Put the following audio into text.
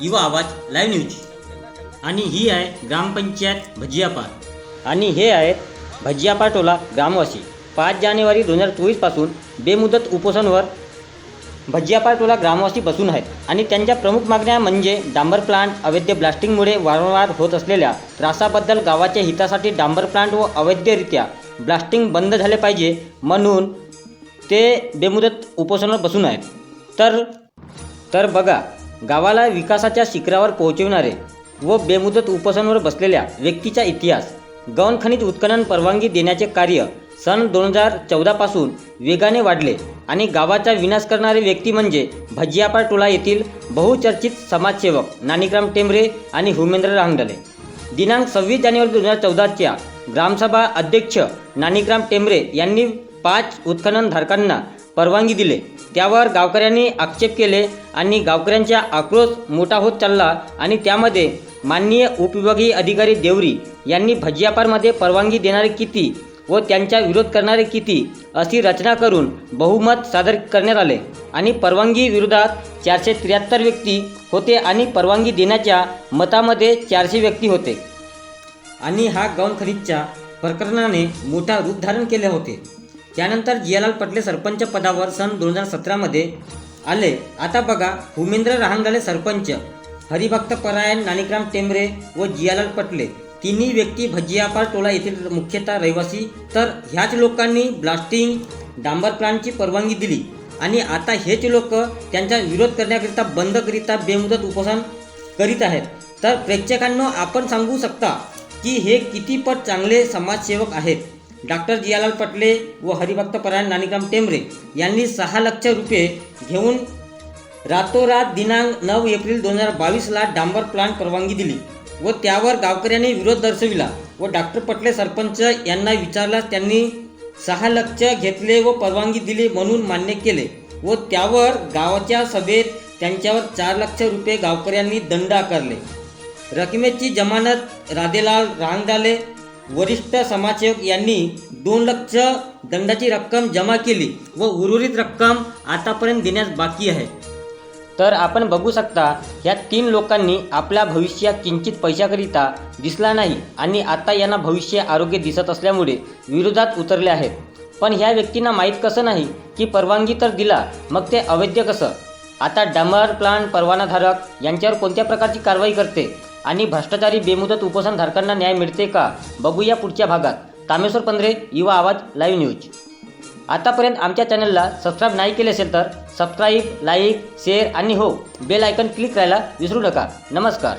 युवा आवाज live news आणि ही आहे ग्रामपंचायत भजियापार आणि हे आहेत भजियापार टोला ग्रामवासी. पाच जानेवारी दोन हजार चोवीसपासून बेमुदत उपोषणवर भजियापार टोला ग्रामवासी बसून आहेत. आणि त्यांच्या प्रमुख मागण्या म्हणजे डांबर प्लांट अवैध ब्लास्टिंगमुळे वारंवार होत असलेल्या त्रासाबद्दल गावाच्या हितासाठी डांबर प्लांट व अवैधरित्या ब्लास्टिंग बंद झाले पाहिजे म्हणून ते बेमुदत उपोषणावर बसून आहेत. तर तर बघा गावाला विकासाच्या शिखरावर पोहोचविणारे व बेमुदत उपसनवर बसलेल्या व्यक्तीचा इतिहास गौण खनिज उत्खनन परवानगी देण्याचे कार्य सन दोन हजार चौदापासून वेगाने वाढले आणि गावाचा विनाश करणारे व्यक्ती म्हणजे भजियापार टोला येथील बहुचर्चित समाजसेवक नानीग्राम टेंबरे आणि हुमेंद्र रांगडले. दिनांक सव्वीस जानेवारी दोन हजार चौदाच्या ग्रामसभा अध्यक्ष नानीग्राम टेंबरे यांनी पाच उत्खननधारकांना परवानगी दिले. त्यावर गावकऱ्यांनी आक्षेप केले आणि गावकऱ्यांचा आक्रोश मोठा होत चालला आणि त्यामध्ये माननीय उपविभागीय अधिकारी देवरी यांनी भजियापारमध्ये परवानगी देणारे किती व त्यांचा विरोध करणारे किती अशी रचना करून बहुमत सादर करण्यात आले आणि परवानगी विरोधात चारशे त्र्याहत्तर व्यक्ती होते आणि परवानगी देण्याच्या मतामध्ये चारशे व्यक्ती होते. आणि हा गौण खरीदच्या प्रकरणाने मोठा रूप धारण केले होते. त्यानंतर जियालाल पटले सरपंच पदावर सन दोन हजार सतरामध्ये आले. आता बघा भूमेंद्र रहांगडाले सरपंच हरिभक्त परायण नानिकराम टेंबरे व जियालाल पटले. तिन्ही व्यक्ती भजियापार टोला येथील मुख्यतः रहिवासी. तर ह्याच लोकांनी ब्लास्टिंग डांबर प्लांटची परवानगी दिली. आणि आता हेच लोक त्यांचा विरोध करण्याकरिता बंदकरिता बेमुदत उपोषण करीत आहेत. तर प्रेक्षकांना आपण सांगू शकता की हे किती पट चांगले समाजसेवक आहेत. डॉक्टर जियालाल पटले व हरिभक्त परायण नानिकाम टेंबरे यांनी सहा लक्ष रुपये घेऊन रातोरात दिनांक नऊ एप्रिल दोन हजार बावीसला डांबर प्लांट परवानगी दिली व त्यावर गावकऱ्यांनी विरोध दर्शविला व डॉक्टर पटले सरपंच यांना विचारल्यास त्यांनी सहा लक्ष घेतले व परवानगी दिली म्हणून मान्य केले व त्यावर गावाच्या सभेत त्यांच्यावर चार लक्ष रुपये गावकऱ्यांनी दंड आकारले. रकमेची जमानत राधेलाल रांगडाले वरिष्ठ समाजसेवक यांनी दोन लक्ष दंडाची रक्कम जमा केली व उर्वरित रक्कम आतापर्यंत देण्यास बाकी आहे. तर आपण बघू शकता ह्या तीन लोकांनी आपल्या भविष्यात किंचित पैशाकरिता दिसला नाही आणि आता यांना भविष्य आरोग्य दिसत असल्यामुळे विरोधात उतरले आहेत. पण ह्या व्यक्तींना माहीत कसं नाही की परवानगी तर दिला मग ते अवैध कसं? आता डांबर प्लांट परवानाधारक यांच्यावर कोणत्या प्रकारची कारवाई करते? आणि भ्रष्टाचारी बेमुदत उपोषणधारकांना न्याय मिळते का? बघूया पुढच्या भागात. कामेश्वर पंधरे युवा आवाज लाईव्ह न्यूज. आतापर्यंत आमच्या चॅनलला सबस्क्राईब नाही केले असेल तर सबस्क्राईब लाईक शेअर आणि हो बेल आयकन क्लिक करायला विसरू नका. नमस्कार.